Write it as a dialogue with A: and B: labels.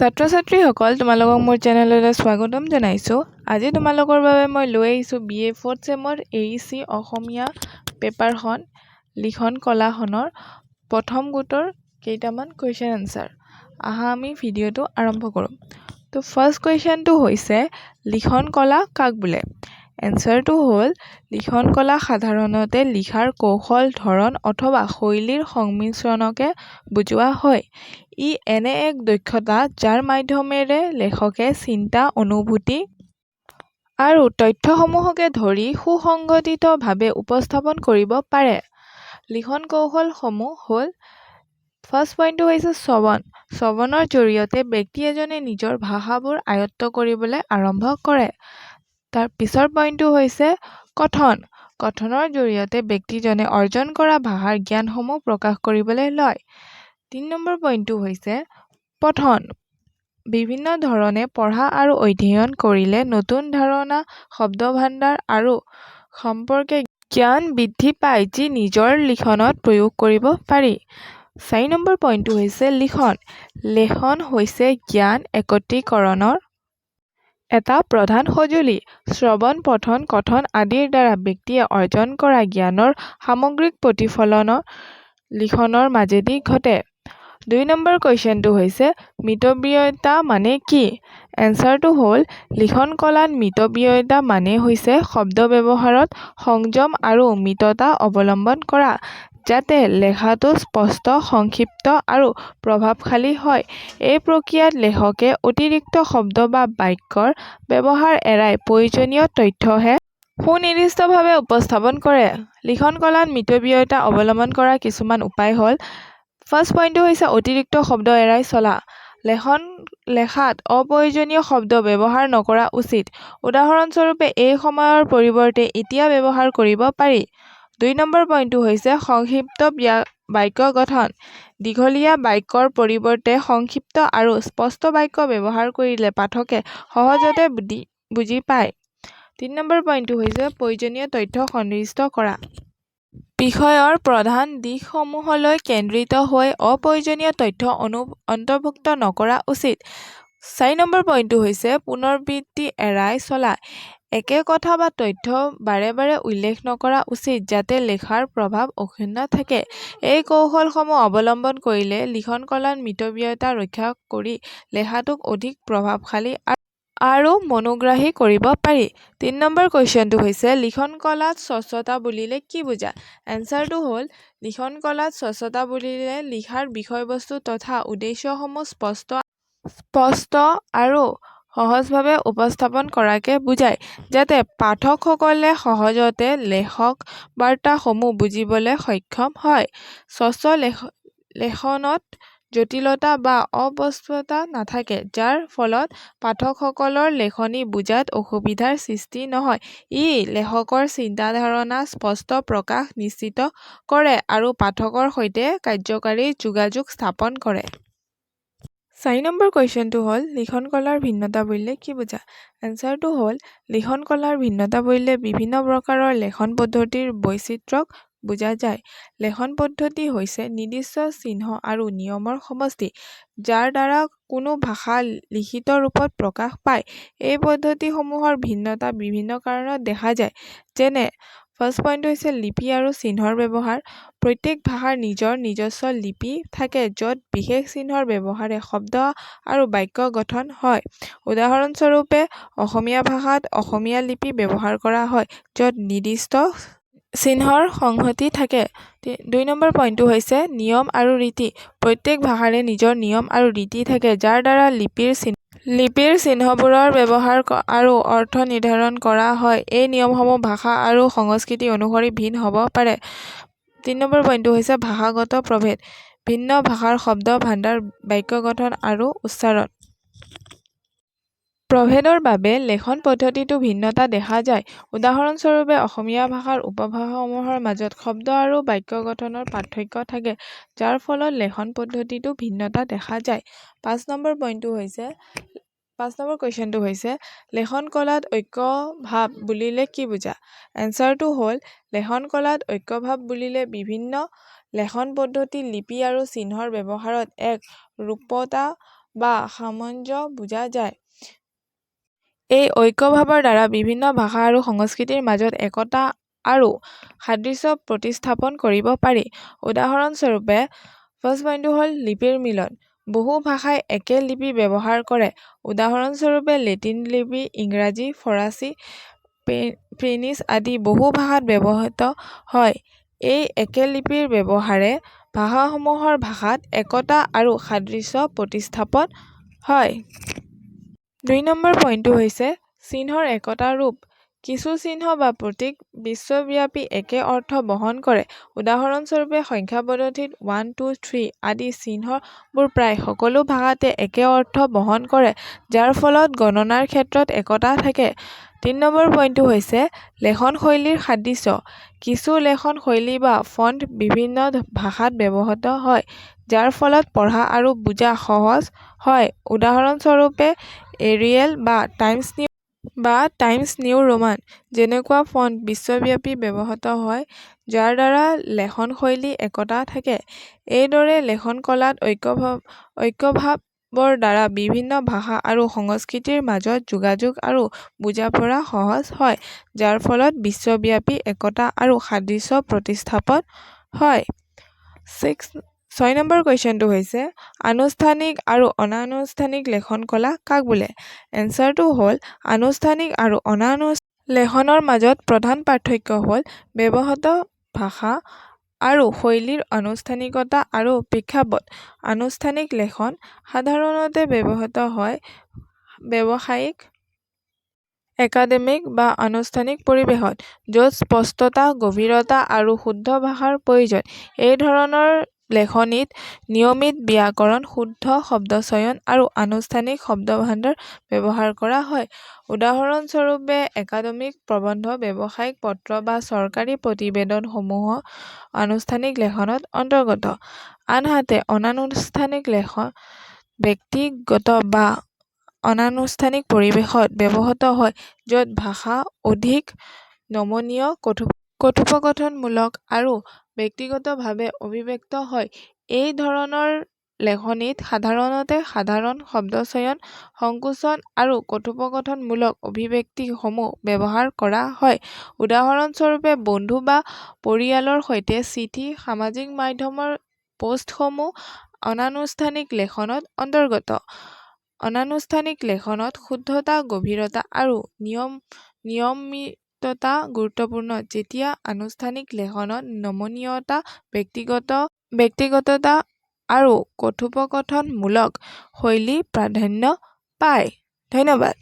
A: ছাত্ৰ ছাত্ৰীসকল তোমালোকক মোৰ চেনেললৈ স্বাগতম জনাইছোঁ। আজি তোমালোকৰ বাবে মই লৈ আহিছোঁ বি এ ফ'ৰ্থ ছেমৰ এ চি অসমীয়া পেপাৰখন লিখন কলাখনৰ প্ৰথম গোটৰ কেইটামান কুৱেশ্যন এনচাৰ আহা আমি ভিডিঅ'টো আৰম্ভ কৰোঁ। তো ফাৰ্ষ্ট কুৱেশ্যনটো হৈছে লিখন কলা কাক বোলে? এনচাৰটো হ'ল লিখন কলা সাধাৰণতে লিখাৰ কৌশল ধৰণ অথবা শৈলীৰ সংমিশ্ৰণকে বুজোৱা হয়। ই এনে এক দক্ষতা যাৰ মাধ্যমেৰে লেখকে চিন্তা অনুভূতি আৰু তথ্যসমূহকে ধৰি সুসংগঠিতভাৱে উপস্থাপন কৰিব পাৰে। লিখন কৌশলসমূহ হ'ল ফাৰ্ষ্ট পইণ্টটো হৈছে শ্ৰৱণ। শ্ৰৱণৰ জৰিয়তে ব্যক্তি এজনে নিজৰ ভাষাবোৰ আয়ত্ব কৰিবলৈ আৰম্ভ কৰে। তাৰ পিছৰ পইণ্টটো হৈছে কথন। কথনৰ জৰিয়তে ব্যক্তিজনে অৰ্জন কৰা ভাষাৰ জ্ঞানসমূহ প্ৰকাশ কৰিবলৈ লয়। তিনি নম্বৰ পইণ্টটো হৈছে পঠন। বিভিন্ন ধৰণে পঢ়া আৰু অধ্যয়ন কৰিলে নতুন ধাৰণা শব্দভাণ্ডাৰ আৰু সম্পৰ্কে জ্ঞান বৃদ্ধি পায় যি নিজৰ লিখনত প্ৰয়োগ কৰিব পাৰি। চাৰি নম্বৰ পইণ্টটো হৈছে লিখন। লেখন হৈছে জ্ঞান একত্ৰীকৰণৰ এটা প্ৰধান সঁজুলি শ্ৰৱণ পঠন কথন আদিৰ দ্বাৰা ব্যক্তিয়ে অৰ্জন কৰা জ্ঞানৰ সামগ্ৰিক প্ৰতিফলন লিখনৰ মাজেদি ঘটে। দুই নম্বৰ কুৱেশ্যনটো হৈছে মিতব্যয়িতা মানে কি? এনচাৰটো হ'ল লিখন কলাত মিতব্যয়িতা মানে হৈছে শব্দ ব্যৱহাৰত সংযম আৰু মিততা অৱলম্বন কৰা। যাতে লেখাটো স্পষ্ট সংক্ষিপ্ত আৰু প্ৰভাৱশালী হয়। এই প্ৰক্ৰিয়াত লেখকে অতিৰিক্ত শব্দ বা বাক্যৰ ব্যৱহাৰ এৰাই প্ৰয়োজনীয় তথ্যহে সুনিৰ্দিষ্টভাৱে উপস্থাপন কৰে। লিখন কলাত মিতব্যয়িতা অৱলম্বন কৰাৰ কিছুমান উপায় হ'ল ফাৰ্ষ্ট পইণ্টটো হৈছে অতিৰিক্ত শব্দ এৰাই চলা। লেখন লেখাত অপ্ৰয়োজনীয় শব্দ ব্যৱহাৰ নকৰা উচিত। উদাহৰণস্বৰূপে এই সময়ৰ পৰিৱৰ্তে এতিয়া ব্যৱহাৰ কৰিব পাৰি। দুই নম্বৰ পইণ্টটো হৈছে সংক্ষিপ্ত বাক্য গঠন। দীঘলীয়া বাক্যৰ পৰিৱৰ্তে সংক্ষিপ্ত আৰু স্পষ্ট বাক্য ব্যৱহাৰ কৰিলে পাঠকে সহজতে বুজি পায়। তিনি নম্বৰ পইণ্টটো হৈছে প্ৰয়োজনীয় তথ্য সন্নিৱিষ্ট কৰা। বিষয়ৰ প্ৰধান দিশসমূহলৈ কেন্দ্ৰিত হৈ অপ্ৰয়োজনীয় তথ্য অন্তৰ্ভুক্ত নকৰা উচিত। চাৰি নম্বৰ পইণ্টটো হৈছে পুনৰাবৃত্তি এৰাই চলা। একে কথা বা তথ্য বাৰে বাৰে উল্লেখ নকৰা উচিত যাতে লেখাৰ প্ৰভাৱ অক্ষুণ্ণ থাকে। এই কৌশলসমূহ অৱলম্বন কৰিলে লিখন কলাত মিতব্যয়িতা ৰক্ষা কৰি লেখাটোক অধিক প্ৰভাৱশালী আৰু মনোগ্ৰাহী কৰিব পাৰি। তিনি নম্বৰ কুৱেশ্যনটো হৈছে লিখন কলাত স্বচ্ছতা বুলিলে কি বুজা? এনচাৰটো হ'ল লিখন কলাত স্বচ্ছতা বুলিলে লিখাৰ বিষয়বস্তু তথা উদ্দেশ্যসমূহ স্পষ্ট স্পষ্ট আৰু সহজভাৱে উপস্থাপন কৰাকে বুজায় যাতে পাঠকসকলে সহজতে লেখক বাৰ্তাসমূহ বুজিবলৈ সক্ষম হয়। স্বচ্ছ লেখনত জটিলতা বা অস্পষ্টতা নাথাকে যাৰ ফলত পাঠকসকলৰ লেখনি বুজাত অসুবিধাৰ সৃষ্টি নহয়। ই লেখকৰ চিন্তাধাৰণা স্পষ্ট প্ৰকাশ নিশ্চিত কৰে আৰু পাঠকৰ সৈতে কাৰ্যকৰী যোগাযোগ স্থাপন কৰে। চাৰি নম্বৰ কুৱেশ্যনটো হ'ল লিখন কলাৰ ভিন্নতা বুলিলে কি বুজা? এনচাৰটো হ'ল লিখন কলাৰ ভিন্নতা বুলিলে বিভিন্ন প্ৰকাৰৰ লেখন পদ্ধতিৰ বৈচিত্ৰ্যক বুজা যায়। লেখন পদ্ধতি হৈছে নিৰ্দিষ্ট চিহ্ন আৰু নিয়মৰ সমষ্টি যাৰ দ্বাৰা কোনো ভাষা লিখিত ৰূপত প্ৰকাশ পায়। এই পদ্ধতিসমূহৰ ভিন্নতা বিভিন্ন কাৰণত দেখা যায়। যেনে ফাৰ্ষ্ট পইণ্টটো হৈছে লিপি আৰু চিহ্নৰ ব্যৱহাৰ। প্ৰত্যেক ভাষাৰ নিজৰ নিজস্ব লিপি থাকে য'ত বিশেষ চিহ্নৰ ব্যৱহাৰে শব্দ আৰু বাক্য গঠন হয়। উদাহৰণস্বৰূপে অসমীয়া ভাষাত অসমীয়া লিপি ব্যৱহাৰ কৰা হয় য'ত নিৰ্দিষ্ট চিহ্নৰ সংহতি থাকে। দুই নম্বৰ পইণ্টটো হৈছে নিয়ম আৰু ৰীতি। প্ৰত্যেক ভাষাৰে নিজৰ নিয়ম আৰু ৰীতি থাকে যাৰ দ্বাৰা লিপিৰ চিহ্ন লিপিৰ চিহ্নবোৰৰ ব্যৱহাৰ আৰু অৰ্থ নিৰ্ধাৰণ কৰা হয়। এই নিয়মসমূহ ভাষা আৰু সংস্কৃতি অনুসৰি ভিন হ'ব পাৰে। তিনি নম্বৰ পইণ্টটো হৈছে ভাষাগত প্ৰভেদ। ভিন্ন ভাষাৰ শব্দ ভাণ্ডাৰ বাক্য গঠন আৰু উচ্চাৰণ। প্ৰভেদৰ বাবে লেখন পদ্ধতিতো ভিন্নতা দেখা যায়। উদাহৰণস্বৰূপে অসমীয়া ভাষাৰ উপভাষাসমূহৰ মাজত শব্দ আৰু বাক্য গঠনৰ পাৰ্থক্য থাকে যাৰ ফলত লেখন পদ্ধতিতো ভিন্নতা দেখা যায়। পাঁচ নম্বৰ পইণ্টটো হৈছে পাঁচ নম্বৰ কুৱেশ্যনটো হৈছে লেখন কলাত ঐক্য ভাৱ বুলিলে কি বুজা? এনচাৰটো হ'ল লেখন কলাত ঐক্য ভাৱ বুলিলে বিভিন্ন লেখন পদ্ধতি লিপি আৰু চিহ্নৰ ব্যৱহাৰত এক ৰূপতা বা সামঞ্জস্য বুজা যায়। এই ঐক্যভাৱৰ দ্বাৰা বিভিন্ন ভাষা আৰু সংস্কৃতিৰ মাজত একতা আৰু সাদৃশ্য প্ৰতিস্থাপন কৰিব পাৰি। উদাহৰণস্বৰূপে, ফাৰ্ষ্ট পইণ্টটো হ'ল লিপিৰ মিলন। বহু ভাষাই একে লিপি ব্যৱহাৰ কৰে। উদাহৰণস্বৰূপে লেটিন লিপি ইংৰাজী, ফৰাচী, ফিনিছ আদি বহু ভাষাত ব্যৱহৃত হয়। এই একে লিপিৰ ব্যৱহাৰে ভাষাসমূহৰ ভাষাত একতা আৰু সাদৃশ্য প্ৰতিস্থাপন হয়। দুই নম্বৰ পইণ্টটো হৈছে চিহ্নৰ একতা ৰূপ। কিছু চিহ্ন বা প্ৰতীক বিশ্বব্যাপী একে অৰ্থ বহন কৰে। উদাহৰণস্বৰূপে সংখ্যা পদ্ধতিত ৱান টু থ্ৰী আদি চিহ্নবোৰ প্ৰায় সকলো ভাষাতে একে অৰ্থ বহন কৰে যাৰ ফলত গণনাৰ ক্ষেত্ৰত একতা থাকে। তিনি নম্বৰ পইণ্টটো হৈছে লেখন শৈলীৰ সাদৃশ্য। কিছু লেখন শৈলী বা ফন্ট বিভিন্ন ভাষাত ব্যৱহৃত হয় যাৰ ফলত পঢ়া আৰু বুজা সহজ হয়। উদাহৰণস্বৰূপে এৰিয়েল বা টাইমছ নিউ বা টাইমছ নিউ ৰোমান যেনেকুৱা ফন্ট বিশ্বব্যাপী ব্যৱহৃত হয় যাৰ দ্বাৰা লেখন শৈলীত একতা থাকে। এইদৰে লেখন কলাত ঐক্যভাৱৰ দ্বাৰা বিভিন্ন ভাষা আৰু সংস্কৃতিৰ মাজত যোগাযোগ আৰু বুজা-পঢ়া সহজ হয় যাৰ ফলত বিশ্বব্যাপী একতা আৰু সাদৃশ্য প্ৰতিস্থাপন হয়। ছয় নম্বৰ কুৱেশ্যনটো হৈছে আনুষ্ঠানিক আৰু অনানুষ্ঠানিক লেখন কলা কাক বোলে? এনচাৰটো হ'ল আনুষ্ঠানিক আৰু অনানুষ্ঠানিক লেখনৰ মাজত প্ৰধান পাৰ্থক্য হ'ল ব্যৱহৃত ভাষা আৰু শৈলীৰ আনুষ্ঠানিকতা আৰু প্ৰেক্ষাপট। আনুষ্ঠানিক লেখন সাধাৰণতে ব্যৱহৃত হয় ব্যৱসায়িক, একাডেমিক বা আনুষ্ঠানিক পৰিৱেশত য'ত স্পষ্টতা, গভীৰতা আৰু শুদ্ধ ভাষাৰ প্ৰয়োজন। এই ধৰণৰ লেখনিত নিয়মিত ব্যাকৰণ, শুদ্ধ শব্দচয়ন আৰু আনুষ্ঠানিক শব্দভাণ্ডাৰ ব্যৱহাৰ কৰা হয়। উদাহৰণস্বৰূপে একাডেমিক প্ৰবন্ধ, ব্যৱসায়িক পত্ৰ বা চৰকাৰী প্ৰতিবেদনসমূহ আনুষ্ঠানিক লেখনৰ অন্তৰ্গত। আনহাতে অনানুষ্ঠানিক লেখন ব্যক্তিগত বা অনানুষ্ঠানিক পৰিৱেশত ব্যৱহৃত হয় য'ত ভাষা অধিক নমনীয়, কথোপকথনমূলক আৰু ব্যক্তিগতভাৱে অভিব্যক্ত হয়। এই ধৰণৰ লেখনিত সাধাৰণতে সাধাৰণ শব্দচয়ন, সংকোচন আৰু কথোপকথনমূলক অভিব্যক্তিসমূহ ব্যৱহাৰ কৰা হয়। উদাহৰণস্বৰূপে বন্ধু বা পৰিয়ালৰ সৈতে চিঠি, সামাজিক মাধ্যমৰ পোষ্টসমূহ অনানুষ্ঠানিক লেখনৰ অন্তৰ্গত। অনানুষ্ঠানিক লেখনত শুদ্ধতা, গভীৰতা আৰু নিয়মিততা গুৰুত্বপূৰ্ণ যেতিয়া আনুষ্ঠানিক লেখনত নমনীয়তা, ব্যক্তিগততা আৰু কথোপকথনমূলক শৈলী প্ৰাধান্য পায়। ধন্যবাদ।